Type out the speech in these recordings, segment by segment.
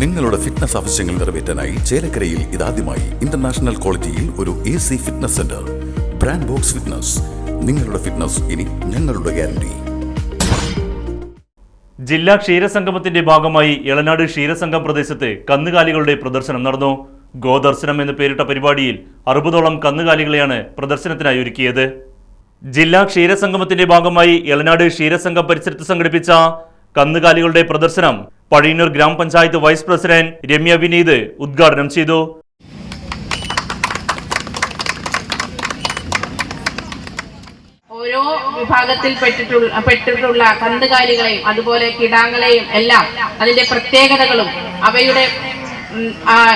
നിങ്ങളുടെ ഫിറ്റ്നസ് ആവശ്യങ്ങൾ നിറവേറ്റാനായി ചേലക്കരയിൽ ഇതാദ്യമായി ഇന്റർനാഷണൽ ക്വാളിറ്റിയിൽ ഒരു A C fitness centre brand box fitness നിങ്ങളുടെ ഫിറ്റ്നസ് ഇനി ഞങ്ങളുടെ ഗ്യാരണ്ടി ജില്ലാ ക്ഷീരസംഗമത്തിന്റെ ഭാഗമായി ഇളനാട് ക്ഷീരസംഘം പ്രദേശത്ത് കന്നുകാലികളുടെ പ്രദർശനം നടന്നു. ഗോദർശനം എന്ന് പേരിട്ട പരിപാടിയിൽ അറുപതോളം കന്നുകാലികളെയാണ് പ്രദർശനത്തിനായി ഒരുക്കിയത്. ജില്ലാ ക്ഷീരസംഗമത്തിന്റെ ഭാഗമായി ഇളനാട് ക്ഷീരസംഘം പരിസരത്ത് സംഘടിപ്പിച്ച കന്നുകാലികളുടെ പ്രദർശനം പഴയന്നൂർ ഗ്രാമപഞ്ചായത്ത് വൈസ് പ്രസിഡന്റ് രമ്യ വിനീത് ഉദ്ഘാടനം ചെയ്തു. ഓരോ വിഭാഗത്തിൽ പെട്ടിട്ടുള്ള പെട്ടിട്ടുള്ള കന്നുകാലികളെയും അതുപോലെ കിടാങ്ങളെയും എല്ലാം അതിന്റെ പ്രത്യേകതകളും അവയുടെ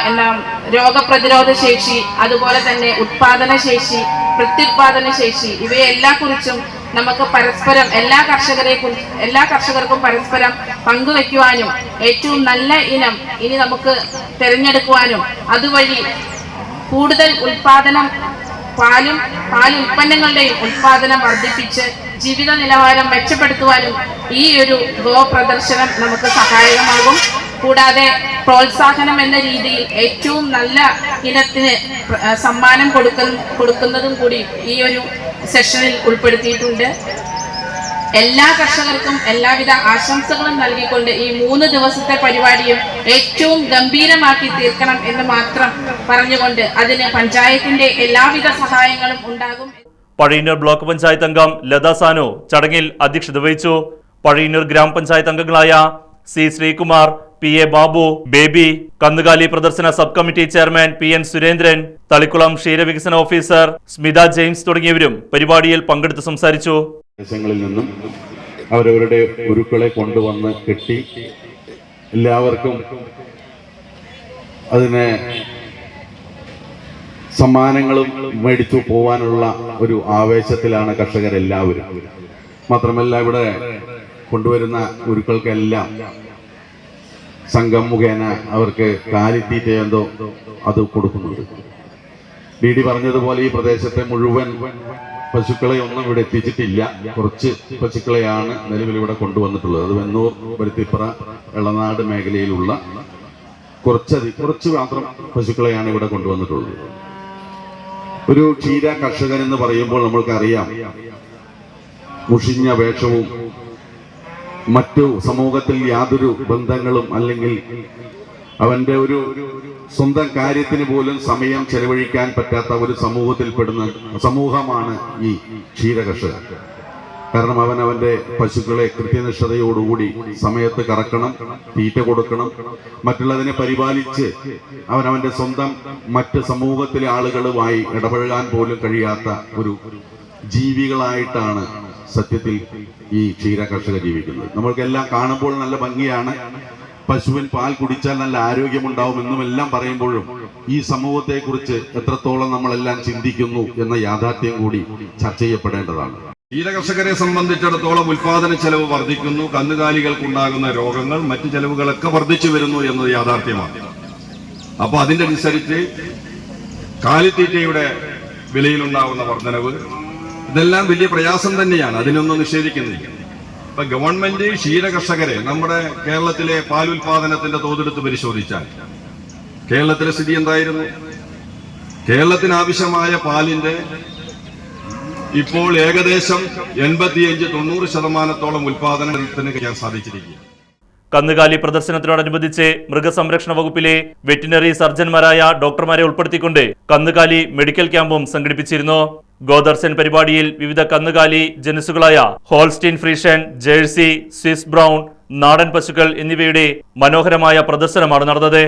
എന്താ രോഗപ്രതിരോധ ശേഷി അതുപോലെ തന്നെ ഉത്പാദന ശേഷി പ്രത്യുത്പാദന ശേഷി ഇവയെല്ലാം കുറിച്ചും നമുക്ക് പരസ്പരം എല്ലാ കർഷകരെ എല്ലാ കർഷകർക്കും പരസ്പരം പങ്കുവെക്കുവാനും ഏറ്റവും നല്ല ഇനം ഇനി നമുക്ക് തിരഞ്ഞെടുക്കുവാനും അതുവഴി കൂടുതൽ ഉൽപാദനം പാലും പാൽ ഉൽപ്പന്നങ്ങളുടെയും ഉൽപാദനം വർദ്ധിപ്പിച്ച് ജീവിത നിലവാരം മെച്ചപ്പെടുത്തുവാനും ഈ ഒരു ഗോ പ്രദർശനം നമുക്ക് സഹായകമാകും. കൂടാതെ പ്രോത്സാഹനം എന്ന രീതിയിൽ ഏറ്റവും നല്ല ഇനത്തിന് സമ്മാനം കൊടുക്കുന്ന കൊടുക്കുന്നതും കൂടി ഈ ഒരു സെഷനിൽ ഉൾപ്പെടുത്തിയിട്ടുണ്ട്. എല്ലാ കർഷകർക്കും എല്ലാവിധ ആശംസകളും നൽകിക്കൊണ്ട് ഈ മൂന്ന് ദിവസത്തെ പരിപാടിയും ഏറ്റവും ഗംഭീരമാക്കി തീർക്കണം എന്ന് മാത്രം പറഞ്ഞുകൊണ്ട് അതിന് പഞ്ചായത്തിന്റെ എല്ലാവിധ സഹായങ്ങളും ഉണ്ടാകും. പഴയന്നൂർ ബ്ലോക്ക് പഞ്ചായത്ത് അംഗം ലത സാനു ചടങ്ങിൽ അധ്യക്ഷത വഹിച്ചു. പഴയന്നൂർ ഗ്രാമപഞ്ചായത്ത് അംഗങ്ങളായ C Sreekumar P A Babu Baby കന്നുകാലി പ്രദർശന sub committee chairman P N Surendran Thalikulam ക്ഷീരവികസന ഓഫീസർ സ്മിത ജെയിംസ് തുടങ്ങിയവരും പരിപാടിയിൽ പങ്കെടുത്ത് സംസാരിച്ചു. നിന്നും അവരവരുടെ ഉരുക്കളെ കൊണ്ടുവന്ന് കെട്ടി എല്ലാവർക്കും അതിനെ സമ്മാനങ്ങളും മേടിച്ചു പോവാനുള്ള ഒരു ആവേശത്തിലാണ് കർഷകരെല്ലാവരും. മാത്രമല്ല ഇവിടെ കൊണ്ടുവരുന്ന ഗുരുക്കൾക്കെല്ലാം സംഘം മുഖേന അവർക്ക് കാലിത്തീറ്റ എന്തോ അത് കൊടുക്കുന്നുണ്ട്. ഡി ഡി പറഞ്ഞതുപോലെ ഈ പ്രദേശത്തെ മുഴുവൻ പശുക്കളെ ഒന്നും ഇവിടെ എത്തിച്ചിട്ടില്ല. കുറച്ച് പശുക്കളെയാണ് നിലവിൽ ഇവിടെ കൊണ്ടുവന്നിട്ടുള്ളത്. അത് വെന്നൂർ പരുത്തിപ്പുറ ഇളനാട് മേഖലയിലുള്ള കുറച്ചതി കുറച്ച് മാത്രം പശുക്കളെയാണ് ഇവിടെ കൊണ്ടുവന്നിട്ടുള്ളത്. ഒരു ക്ഷീര കർഷകൻ എന്ന് പറയുമ്പോൾ നമ്മൾക്കറിയാം മുഷിഞ്ഞ വേഷവും മറ്റു സമൂഹത്തിൽ യാതൊരു ബന്ധങ്ങളും അല്ലെങ്കിൽ അവന്റെ ഒരു സ്വന്തം കാര്യത്തിന് പോലും സമയം ചെലവഴിക്കാൻ പറ്റാത്ത ഒരു സമൂഹത്തിൽപ്പെടുന്ന സമൂഹമാണ് ഈ ക്ഷീരകർഷകർ. കാരണം അവൻ അവന്റെ പശുക്കളെ കൃത്യനിഷ്ഠതയോടുകൂടി സമയത്ത് കറക്കണം തീറ്റ കൊടുക്കണം. മറ്റുള്ളതിനെ പരിപാലിച്ച് അവൻ അവന്റെ സ്വന്തം മറ്റ് സമൂഹത്തിലെ ആളുകളുമായി ഇടപഴകാൻ പോലും കഴിയാത്ത ഒരു ജീവികളായിട്ടാണ് സത്യത്തിൽ ഈ ക്ഷീര കർഷകർ ജീവിക്കുന്നത്. നമ്മൾക്കെല്ലാം കാണുമ്പോൾ നല്ല ഭംഗിയാണ്. പശുവിൻ പാൽ കുടിച്ചാൽ നല്ല ആരോഗ്യമുണ്ടാവും എന്നും എല്ലാം പറയുമ്പോഴും ഈ സമൂഹത്തെക്കുറിച്ച് എത്രത്തോളം നമ്മളെല്ലാം ചിന്തിക്കുന്നു എന്ന യാഥാർത്ഥ്യം കൂടി ചർച്ച ചെയ്യപ്പെടേണ്ടതാണ്. ക്ഷീരകർഷകരെ സംബന്ധിച്ചിടത്തോളം ഉൽപാദന ചെലവ് വർദ്ധിക്കുന്നു. കന്നുകാലികൾക്കുണ്ടാകുന്ന രോഗങ്ങൾ മറ്റു ചെലവുകളൊക്കെ വർദ്ധിച്ചു വരുന്നു എന്നത് യാഥാർത്ഥ്യമാണ്. അപ്പോൾ അതിന്റെ അനുസരിച്ച് കാലിത്തീറ്റയുടെ വിലയിലുണ്ടാകുന്ന വർധനവ് ഇതെല്ലാം വലിയ പ്രയാസം തന്നെയാണ്. അതിനൊന്നും നിഷേധിക്കുന്നില്ല. ഇപ്പൊ ഗവൺമെന്റ് ക്ഷീരകർഷകരെ നമ്മുടെ കേരളത്തിലെ പാൽ ഉൽപാദനത്തിന്റെ തോതെടുത്ത് പരിശോധിച്ചാൽ കേരളത്തിലെ സ്ഥിതി എന്തായിരുന്നു? കേരളത്തിന് ആവശ്യമായ പാലിന്റെ ഇപ്പോൾ ഏകദേശം എൺപത്തിയഞ്ച് തൊണ്ണൂറ് ശതമാനത്തോളം ഉൽപാദനത്തിന് കഴിയാൻ സാധിച്ചിരിക്കുക കന്നുകാലി പ്രദർശനത്തിനോടനുബന്ധിച്ച് മൃഗസംരക്ഷണ വകുപ്പിലെ വെറ്റിനറി സർജൻമാരായ ഡോക്ടർമാരെ ഉൾപ്പെടുത്തിക്കൊണ്ട് കന്നുകാലി മെഡിക്കൽ ക്യാമ്പും സംഘടിപ്പിച്ചിരുന്നു. ഗോദർശൻ പരിപാടിയിൽ വിവിധ കന്നുകാലി ജനുസുകളായ Holstein Friesian Jersey Swiss brown നാടൻ പശുക്കൾ എന്നിവയുടെ മനോഹരമായ പ്രദർശനമാണ് നടന്നത്.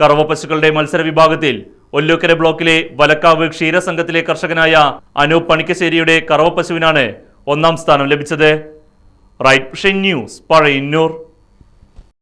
കറവ പശുക്കളുടെ മത്സര വിഭാഗത്തിൽ ഒല്ലൂക്കര ബ്ലോക്കിലെ വലക്കാവ് ക്ഷീരസംഘത്തിലെ കർഷകനായ അനൂപ് പണിക്കശ്ശേരിയുടെ കറവ പശുവിനാണ് ഒന്നാം സ്ഥാനം ലഭിച്ചത്. Right news Pazhayannur.